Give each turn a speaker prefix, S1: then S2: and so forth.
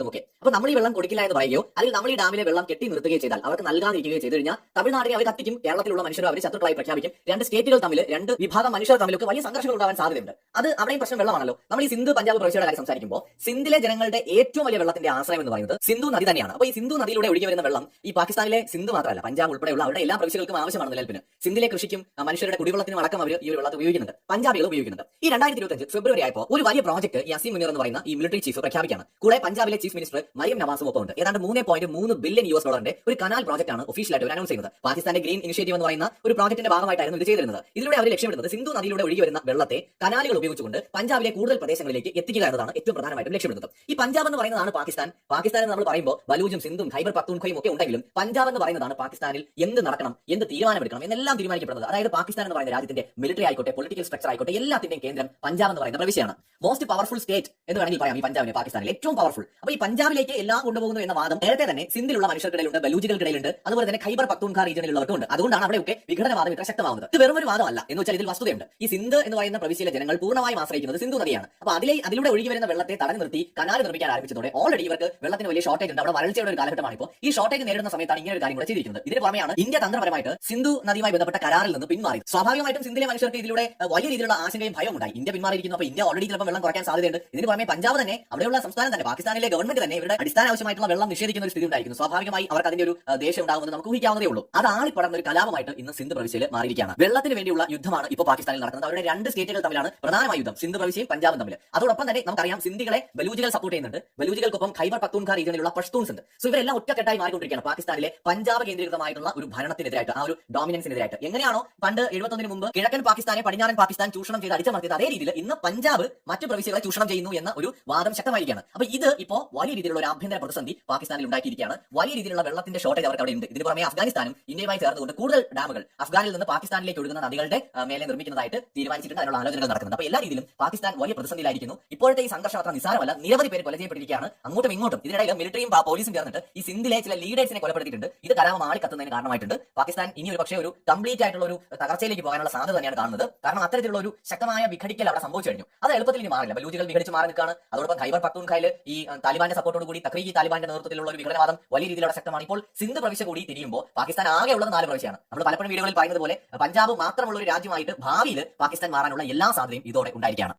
S1: ketemu Kek. അപ്പൊ നമ്മൾ ഈ വെള്ളം കൊടുക്കില്ല എന്ന് പറയുകയോ അല്ലെങ്കിൽ നമ്മൾ ഈ ഡാമിലെ വെള്ളം കെട്ടി നിർത്തുകയോ ചെയ്താൽ അവർക്ക് നൽകാതിരിക്കുകയോ ചെയ്തു കഴിഞ്ഞാൽ തമിഴ്നാടിനെ അവർ കത്തിക്കും കേരളത്തിലുള്ള മനുഷ്യർ അവർ ശത്രുക്കളായി പ്രഖ്യാപിക്കും. രണ്ട് സ്റ്റേറ്റുകൾ തമ്മിൽ രണ്ട് വിഭാഗം മനുഷ്യർ തമ്മിലൊക്കെ വലിയ സംഘർഷങ്ങൾ ഉണ്ടാവാൻ സാധ്യതയുണ്ട്. അത് അവിടെയും പ്രശ്നം വെള്ളമാണല്ലോ. നമ്മൾ ഈ സിന്ധു പഞ്ചാബ് പ്രവിശ്യയുടെ കാര്യം സംസാരിക്കുമ്പോൾ സിന്ധിലെ ജനങ്ങളുടെ ഏറ്റവും വലിയ വെള്ളത്തിന്റെ ആശ്രയം എന്ന് പറയുന്നത് സിന്ധു നദി തന്നെയാണ്. അപ്പൊ ഈ സിന്ധു നദിയിലൂടെ ഒഴുകി വരുന്ന വെള്ളം ഈ പാകിസ്ഥാനിലെ സിന്ധു മാത്രമല്ല പഞ്ചാബ് ഉൾപ്പെടെയുള്ള അവരുടെ എല്ലാ പ്രവിശ്യകൾക്കും ആവശ്യമാണ് നിലനിൽപ്പിന്. സിന്ധിലെ കൃഷിക്കും മനുഷ്യരുടെ കുടിവെള്ളത്തിനും അടക്കം അവർ ഈ ഒരു വെള്ളത്തെ ഉപയോഗിക്കുന്നുണ്ട്. പഞ്ചാബികൾ ഉപയോഗിക്കുന്നുണ്ട്. ഈ രണ്ടായിരത്തി ഇരുപത്തി ഫെബ്രുവരി ആയപ്പോൾ ഒരു വലിയ പ്രോജക്ട് ഈ അസീം മുനീർ എന്ന് പറയുന്ന ഈ മിലിറ്ററി ചീഫ് പ്രഖ്യാപിക്കുകയാണ്. കൂടെ പഞ്ചാബിലെ ചീഫ് മിനിസ്റ്റർ മറിയം നവാസും ഉണ്ട് ഏതാണ്ട് മൂന്ന് പോയിന്റ് മൂന്ന് ബില്യൺ യു എസ് ഡോളറിന്റെ ഒരു കനാൽ പ്രോജക്ട് ആണ് ഒഫീഷ്യലായിട്ട് അനൗൺസ് ചെയ്യുന്നത്. പാകിസ്ഥാന്റെ ഗ്രീൻ ഇനിഷ്യേറ്റീവ് എന്ന് പറയുന്ന ഒരു പ്രോജക്ടിന്റെ ഭാഗമായിട്ടായിരുന്നു ഇത് ചെയ്തിരുന്നത്. ഇതിലൂടെ അവർ ലക്ഷ്യമിടുന്നത് സിന്ധു നദിയിലൂടെ ഒഴുകി വരുന്ന വെള്ളത്തെ കനാലുകൾ ഉപയോഗിച്ചുകൊണ്ട് പഞ്ചാബിലെ കൂടുതൽ പ്രദേശങ്ങളിലേക്ക് എത്തിക്കുക എന്നതാണ് ഏറ്റവും പ്രധാനമായിട്ടും ലക്ഷ്യമിടുന്നത്. ഈ പഞ്ചാബ് എന്ന് പറയുന്നതാണ് പാകിസ്ഥാൻ. പാകിസ്ഥാൻ നമ്മൾ പറയുമ്പോൾ ബലൂജും സിന്ധും ഹൈബർ പത്തൂൺഖയും ഒക്കെ ഉണ്ടെങ്കിലും പഞ്ചാബ് എന്ന് പറയുന്നതാണ് പാകിസ്ഥാനിൽ എന്ത് നടക്കണം എന്ത് തീരുമാനമെടുക്കണം എന്നെല്ലാം തീരുമാനിക്കപ്പെടുന്നത്. അതായത് പാകിസ്ഥാൻ എന്ന് പറയുന്ന രാജ്യത്തിന്റെ മിലിറ്ററി ആയിക്കോട്ടെ പൊളിറ്റിക്കൽ സ്ട്രക്ചർ ആയിക്കോട്ടെ എല്ലാത്തിന്റെയും കേന്ദ്രം പഞ്ചാബ് എന്ന് പറയുന്ന പ്രവിശ്യമാണ് മോസ്റ്റ് പവർഫുൾ സ്റ്റേറ്റ് എന്ന് വേണമെങ്കിൽ പറയാം ഈ പഞ്ചാബിനെ പാകിസ്ഥാനിൽ ഏറ്റവും പവർഫുൾ അപ്പൊ ഈ പഞ്ചാബിലേക്ക് എല്ലാം കൊണ്ടുപോകുന്നു എന്ന വാദം നേരത്തെ തന്നെ സിന്ധിലുള്ള മനുഷ്യർക്കിടയിലുണ്ട് ബലൂജികൾക്കിടയിലുണ്ട് അതുപോലെ തന്നെ ഖൈബർ പക്തൂൺഖാ റീജിയനിലുള്ളവർക്കുണ്ട് അതുകൊണ്ടാണ് അവിടെയൊക്കെ വിഘടനവാദം ഇത്ര ശക്തമാവുന്നത്. ഇത് വെറും ഒരു വാദമല്ല. എന്ന് വെച്ചാൽ ഇതിൽ വസ്തുതയുണ്ട്. ഈ സിന്ധ് എന്ന് പറയുന്ന പ്രവിശ്യയിലെ ജനങ്ങൾ പൂർണമായും ആശ്രയിക്കുന്നത് സിന്ധു നദിയാണ്. അപ്പൊ അതിലെ അതിലൂടെ ഒഴുകി വരുന്ന വെള്ളത്തെ തടഞ്ഞു നിർത്തി കനാൽ നിർമ്മിക്കാൻ ആരംഭിച്ചതോടെ ഓൾറെഡി ഇവർക്ക് വെള്ളത്തിന് വലിയ ഷോർട്ടേജ് ഉണ്ട്. അവിടെ വരൾച്ചയുടെ ഒരു കാലഘട്ടമാണ് ഇപ്പോൾ. ഈ ഷോർട്ടേജ് നേരിടുന്ന സമയത്താണ് ഇങ്ങനെ ഒരു കാര്യം കൂടെ ചെയ്തിരിക്കുന്നത്. ഇതിന് പുറമെയാണ് ഇന്ത്യ തന്ത്രപരമായിട്ട് സിന്ധു നദിയുമായി ബന്ധപ്പെട്ട കരാറിൽ നിന്ന് പിന്മാറി സ്വാഭാവികമായിട്ടും സിന്ധിലെ മനുഷ്യർക്ക് ഇതിലൂടെ വലിയ രീതിയിലുള്ള ആശങ്കയും ഭയവും ഉണ്ടായി. ഇന്ത്യ പിന്മാറിയിരിക്കുന്നു. അപ്പോൾ ഇന്ത്യ ഓൾറെഡി ചിലപ്പോൾ വെള്ളം കുറയ്ക്കാൻ സാധ്യതയുണ്ട്. ഇതിന് പുറമെ പഞ്ചാബ് തന്നെ അവിടെയുള്ള സംസ്ഥാനം തന്നെ പാകിസ്ഥാനിലെ ഗവൺമെന്റ് തന്നെ ഇവരുടെ അടിസ്ഥാന ആവശ്യമായിട്ടുള്ള വെള്ളം നിഷേധിക്കുന്ന ഒരു സ്ഥിതി ഉണ്ടായിരിക്കുന്നു സ്വാഭാവികമായി അവർക്ക് അതിന്റെ ഒരു ദേഷ്യം ഉണ്ടാകുമെന്ന് നമുക്ക് ഊഹിക്കാവുന്നതേ ഉള്ളൂ. അത് ആളിപ്പടർന്ന ഒരു കലാപമായിട്ട് ഇന്ന് സിന്ധു പ്രവിശ്യയിൽ മാറിയിരിക്കുകയാണ്. വെള്ളത്തിന് വേണ്ടിയുള്ള യുദ്ധമാണ് ഇപ്പോൾ പാകിസ്ഥാനിൽ നടക്കുന്നത്. അവരുടെ രണ്ട് സ്റ്റേറ്റുകൾ തമ്മിലാണ് പ്രധാനമായ യുദ്ധം സിന്ധു പ്രവിശ്യയും പഞ്ചാബും തമ്മിൽ അതോടൊപ്പം തന്നെ നമുക്കറിയാം സിന്ധികളെ ബലൂജികൾ സപ്പോർട്ട് ചെയ്യുന്നുണ്ട്. ബലൂജികൾക്കൊപ്പം ഖൈബർ പക്തൂൺഖാ റീജിയനിലുള്ള പഷ്തൂൺസ് ഉണ്ട്. സോ ഇവരെല്ലാം ഒറ്റക്കെട്ടായി മാറിക്കൊണ്ടിരിക്കുകയാണ് പാകിസ്ഥാനിലെ പഞ്ചാബ് കേന്ദ്രീകൃതമായിട്ടുള്ള ഒരു ഭരണത്തിനെതിരായിട്ട് ആ ഒരു ഡോമിനൻസിനെതിരായിട്ട് എങ്ങനെയാണോ പണ്ട് എഴുപത്തൊന്നിന് മുമ്പ് കിഴക്കൻ പാകിസ്ഥാനെ പടിഞ്ഞാറൻ പാകിസ്ഥാൻ ചൂഷണം ചെയ്ത് അടിച്ചമർത്തിയത് അതേ രീതിയിൽ ഇന്ന് പഞ്ചാബ് മറ്റു പ്രവിശ്യകളെ ചൂഷണം ചെയ്യുന്നു എന്ന ഒരു വാദം ശക്തമായിരിക്കുകയാണ്. അപ്പൊ ഇത് ഇപ്പോ വലിയ രീതിയിലുള്ള ഒരു ആഭ്യന്തര പ്രതിസന്ധി പാകിസ്ഥാനിൽ ഉണ്ടാക്കിയിരിക്കുകയാണ്. വലിയ രീതിയിലുള്ള വെള്ളത്തിന്റെ ഷോർട്ടേജ് അവർക്ക് അവിടെ ഉണ്ട് ഇതിന് പുറമെ അഫ്ഗാനിസ്ഥാനും ഇന്ത്യയുമായി ചേർന്നുകൊണ്ട് കൂടുതൽ ഡാമുകൾ അഫ്ഗാനിൽ നിന്ന് പാകിസ്ഥാനിലേക്ക് ഒഴുകുന്ന നദികളുടെ മേലെ നിർമ്മിക്കുന്നതായിട്ട് തീരുമാനിച്ചിട്ടുണ്ട്. അതിനുള്ള ആലോചനകൾ നടക്കുന്നുണ്ട്. അപ്പൊ എല്ലാ രീതിയിലും പാകിസ്ഥാൻ വലിയ പ്രതിസന്ധിയിലായിരിക്കുന്നു. ഇപ്പോഴത്തെ ഈ സംഘർഷം അത്ര നിസാരമല്ല നിരവധി പേര് കൊല ചെയ്യപ്പെട്ടിരിക്കുകയാണ് അങ്ങോട്ടും ഇങ്ങോട്ടും. ഇതിനിടയിൽ മിലിറ്ററിയും പോലീസും ചേർന്നിട്ട് ഈ സിന്ധിലെ ചില ലീഡേഴ്സിനെ കൊലപ്പെടുത്തിയിട്ടുണ്ട്. ഇത് കലാപം ആളിക്കത്തുന്നതിന് കാരണമായിട്ടുണ്ട്. പാകിസ്ഥാൻ ഇനി ഒരു പക്ഷേ ഒരു കംപ്ലീറ്റ് ആയിട്ടുള്ള ഒരു തകർച്ചയിലേക്ക് പോകാനുള്ള സാധ്യത തന്നെയാണ് കാണുന്നത്. കാരണം അത്തരത്തിലുള്ള ഒരു ശക്തമായ വിഘടിക്കൽ അവിടെ സംഭവിച്ചു കഴിഞ്ഞു. അത് എളുപ്പത്തിൽ ഇനി മാറില്ല. ബലൂജികൾ വിഘടിച്ച് മാറി നിൽക്കുകയാണ്. അതോടൊപ്പം ഖൈബർ പക്തൂൺഖായിൽ ഈ താലിബാന്റെ സപ്പോർട്ടോട് കൂടി തക്രീഖി താലിബാന്റെ നേതൃത്വത്തിലുള്ള ഒരു വിഘടനവാദം വലിയ രീതിയിലുള്ള ശക്തമാണ്. ഇപ്പോൾ സിന്ധ് പ്രവിശ്യ കൂടി തിരിയുമ്പോൾ പാകിസ്ഥാൻ ആകെ ഉള്ളത് നാല് പ്രവിശ്യയാണ്. നമ്മൾ പലപ്പോഴും വീഡിയോകളിൽ പറയുന്നത് പോലെ പഞ്ചാബ് മാത്രമുള്ള ഒരു രാജ്യമായിട്ട് ഭാവിയിൽ പാകിസ്ഥാൻ മാറാനുള്ള എല്ലാ സാധ്യതയും ഇതോടെ ഉണ്ടായിരിക്കുകയാണ്.